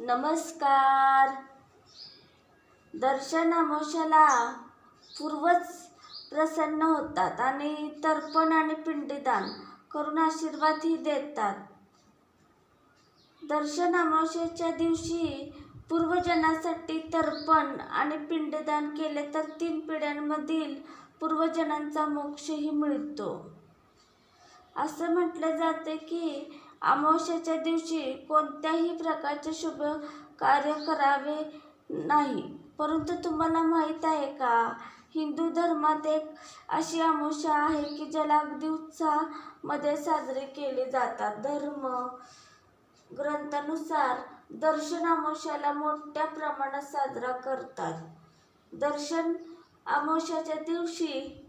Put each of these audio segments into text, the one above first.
नमस्कार. दर्शन अमावस्याला पूर्वज प्रसन्न होतात आणि तर्पण आणि पिंडीदान करून आशीर्वादही देतात. दर्शन अमावस्येच्या दिवशी पूर्वजनासाठी तर्पण आणि पिंडदान केले तर तीन पिढ्यांमधील पूर्वजनांचा मोक्षही मिळतो. असं म्हटलं जाते की अमावस्येच्या दिवशी कोणत्याही प्रकारचे शुभ कार्य करावे नाही. परंतु तुम्हाला माहीत आहे का? हिंदू धर्मात एक अशी अमावस्या आहे की ज्याला अगदी उत्साहामध्ये साजरे केले जातात. धर्म ग्रंथानुसार दर्शन अमावस्याला मोठ्या प्रमाणात साजरा करतात. दर्शन अमावस्याच्या दिवशी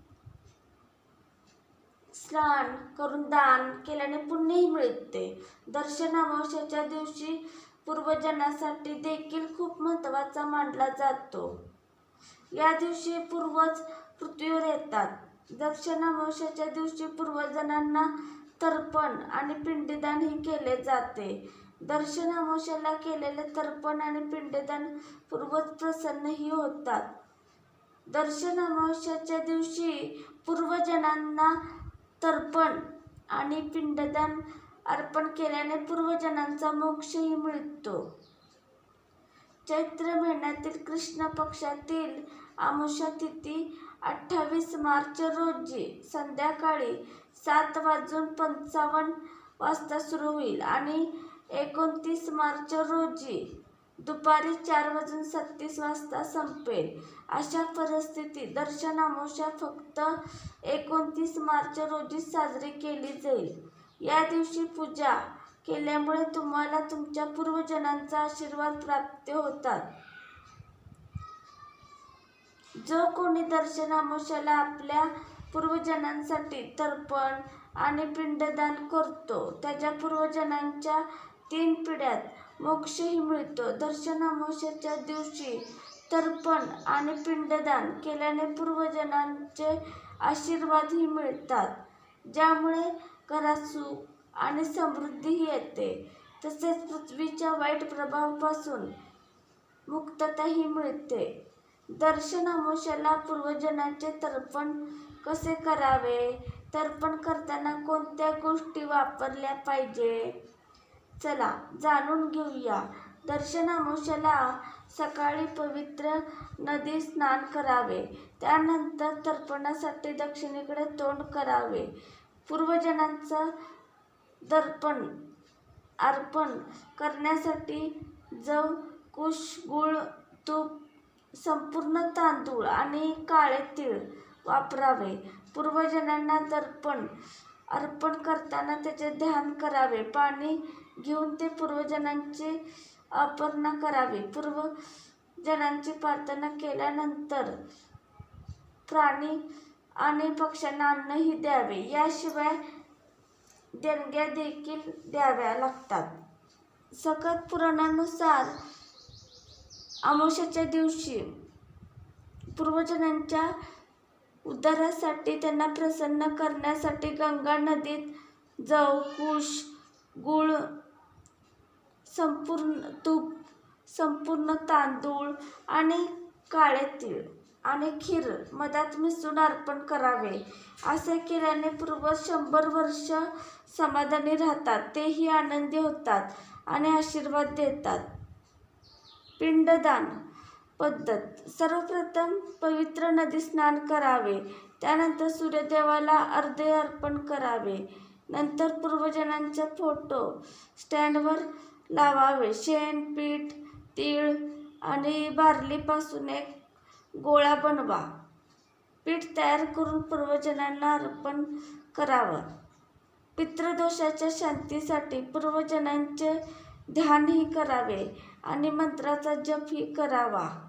स्नान करून दान केल्याने पुण्यही मिळते. दर्शन अमावस्याच्या दिवशी पूर्वजनासाठी देखील खूप महत्त्वाचा मानला जातो. या दिवशी पूर्वज पृथ्वीवर येतात. दर्शन अमावस्याच्या दिवशी पूर्वजनांना तर्पण आणि पिंडदान हे केले जाते. दर्शन अमावस्याला केलेले तर्पण आणि पिंडदान पूर्वज प्रसन्नही होतात. दर्शन अमावस्याच्या दिवशी पूर्वजनांना तर्पण आणि पिंडदान अर्पण केल्याने पूर्वजनांचा मोक्षही मिळतो. चैत्र महिन्यातील कृष्ण पक्षातील आमुषा तिथी अठ्ठावीस मार्च रोजी संध्याकाळी सात वाजून पंचावन्न वाजता सुरू होईल आणि एकोणतीस मार्च रोजी दुपारी चार वाजून सत्तीस वाजता संपेल. अशा परिस्थितीत दर्शन अमावस्या फक्त एकोणतीस मार्च रोजी साजरी केली जाईल. या दिवशी पूजा केल्यामुळे तुम्हाला तुमच्या पूर्वजनांचा आशीर्वाद प्राप्त होतात. जो कोणी दर्शन अमावस्याला आपल्या पूर्वजनांसाठी तर्पण आणि पिंडदान करतो. त्याच्या पूर्वजनांच्या तीन पिढ्यात मोक्षही मिळतो. दर्शन दिवशी तर्पण आणि पिंडदान केल्याने पूर्वजनांचे आशीर्वादही मिळतात ज्यामुळे घरात सुख आणि समृद्धीही येते. तसेच पृथ्वीच्या वाईट प्रभावापासून मुक्तताही मिळते. दर्शन पूर्वजनांचे तर्पण कसे करावे? तर्पण करताना कोणत्या गोष्टी वापरल्या पाहिजे? चला जाणून घेऊया. दर्शन सकाळी पवित्र नदी स्नान करावे. त्यानंतर तर्पणासाठी दक्षिणेकडे तोंड करावे. पूर्वजनांचं दर्पण अर्पण करण्यासाठी जव कुश गुळ तूप संपूर्ण तांदूळ आणि काळे तीळ वापरावे. पूर्वजनांना दर्पण अर्पण करताना त्याचे ध्यान करावे. पाणी घेऊन ते पूर्वजनांची अर्पणा करावी. पूर्वजनांची प्रार्थना केल्यानंतर प्राणी आणि पक्ष्यांना अन्नही द्यावे. याशिवाय देणग्या देखील द्याव्या लागतात. सकत पुराणानुसार अमावस्याच्या दिवशी पूर्वजनांच्या उद्धारासाठी त्यांना प्रसन्न करण्यासाठी गंगा नदीत जव कुश गुळ संपूर्ण तूप संपूर्ण तांदूळ आणि काळे तीळ आणि खीर मधात मिसळून अर्पण करावे. असे केल्याने पूर्वज शंभर वर्ष समाधानी राहतात तेही आनंदी होतात आणि आशीर्वाद देतात. पिंडदान पद्धत. सर्वप्रथम पवित्र नदी स्नान करावे. त्यानंतर सूर्यदेवाला अर्धे अर्पण करावे. नंतर पूर्वजनांचा फोटो स्टँडवर लावावे. शेण पीठ तीळ आणि बार्लीपासून एक गोळा बनवा. पीठ तयार करून पूर्वजनांना अर्पण करावं. पितृदोषाच्या शांतीसाठी पूर्वजनांचे ध्यानही करावे आणि मंत्राचा जपही करावा.